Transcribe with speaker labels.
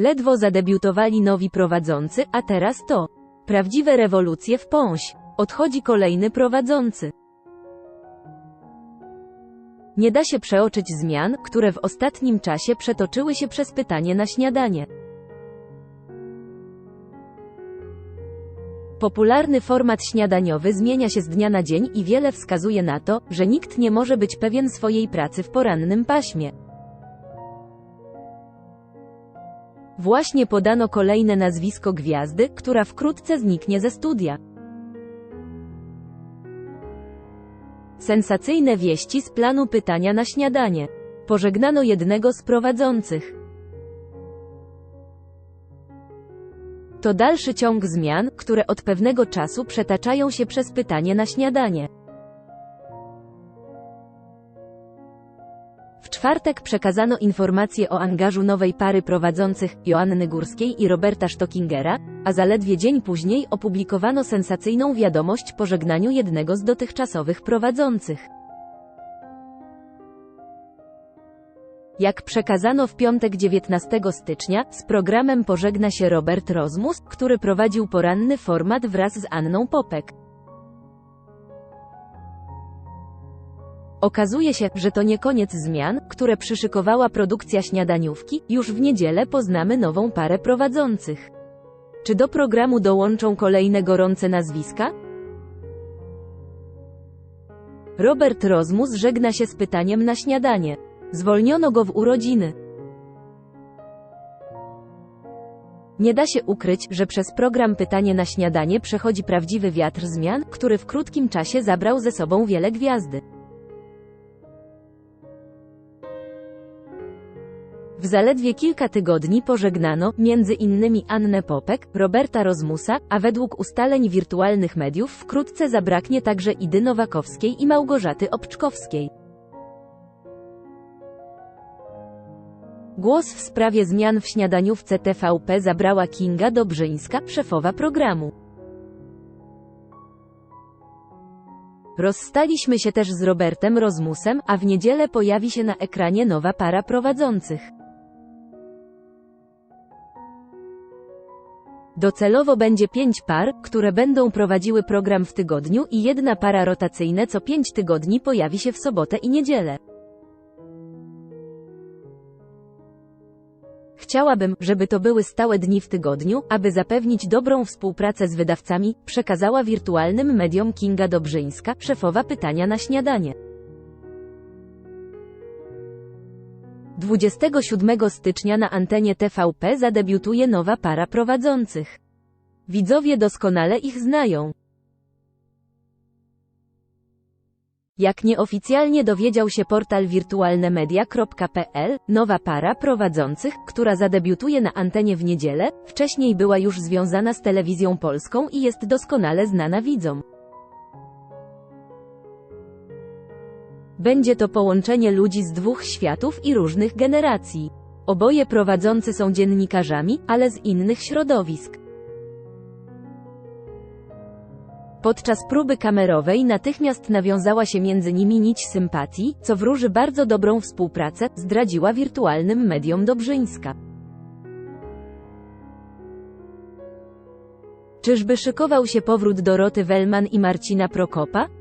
Speaker 1: Ledwo zadebiutowali nowi prowadzący, a teraz to. Prawdziwe rewolucje w Pąś. Odchodzi kolejny prowadzący. Nie da się przeoczyć zmian, które w ostatnim czasie przetoczyły się przez pytanie na śniadanie. Popularny format śniadaniowy zmienia się z dnia na dzień i wiele wskazuje na to, że nikt nie może być pewien swojej pracy w porannym paśmie. Właśnie podano kolejne nazwisko gwiazdy, która wkrótce zniknie ze studia. Sensacyjne wieści z planu pytania na śniadanie. Pożegnano jednego z prowadzących. To dalszy ciąg zmian, które od pewnego czasu przetaczają się przez pytanie na śniadanie. Czwartek przekazano informacje o angażu nowej pary prowadzących, Joanny Górskiej i Roberta Stockingera, a zaledwie dzień później opublikowano sensacyjną wiadomość po żegnaniu jednego z dotychczasowych prowadzących. Jak przekazano w piątek 19 stycznia, z programem pożegna się Robert Rozmus, który prowadził poranny format wraz z Anną Popek. Okazuje się, że to nie koniec zmian, które przyszykowała produkcja śniadaniówki, już w niedzielę poznamy nową parę prowadzących. Czy do programu dołączą kolejne gorące nazwiska? Robert Rozmus żegna się z pytaniem na śniadanie. Zwolniono go w urodziny. Nie da się ukryć, że przez program Pytanie na śniadanie przechodzi prawdziwy wiatr zmian, który w krótkim czasie zabrał ze sobą wiele gwiazdy. W zaledwie kilka tygodni pożegnano, między innymi Annę Popek, Roberta Rozmusa, a według ustaleń wirtualnych mediów wkrótce zabraknie także Idy Nowakowskiej i Małgorzaty Obczkowskiej. Głos w sprawie zmian w śniadaniówce TVP zabrała Kinga Dobrzyńska, szefowa programu. Rozstaliśmy się też z Robertem Rozmusem, a w niedzielę pojawi się na ekranie nowa para prowadzących. Docelowo będzie pięć par, które będą prowadziły program w tygodniu i jedna para rotacyjne co pięć tygodni pojawi się w sobotę i niedzielę. Chciałabym, żeby to były stałe dni w tygodniu, aby zapewnić dobrą współpracę z wydawcami, przekazała wirtualnym mediom Kinga Dobrzyńska, szefowa pytania na śniadanie. 27 stycznia na antenie TVP zadebiutuje nowa para prowadzących. Widzowie doskonale ich znają. Jak nieoficjalnie dowiedział się portal wirtualnemedia.pl, nowa para prowadzących, która zadebiutuje na antenie w niedzielę, wcześniej była już związana z telewizją polską i jest doskonale znana widzom. Będzie to połączenie ludzi z dwóch światów i różnych generacji. Oboje prowadzący są dziennikarzami, ale z innych środowisk. Podczas próby kamerowej natychmiast nawiązała się między nimi nić sympatii, co wróży bardzo dobrą współpracę, zdradziła wirtualnym mediom Dobrzyńska. Czyżby szykował się powrót Doroty Wellman i Marcina Prokopa?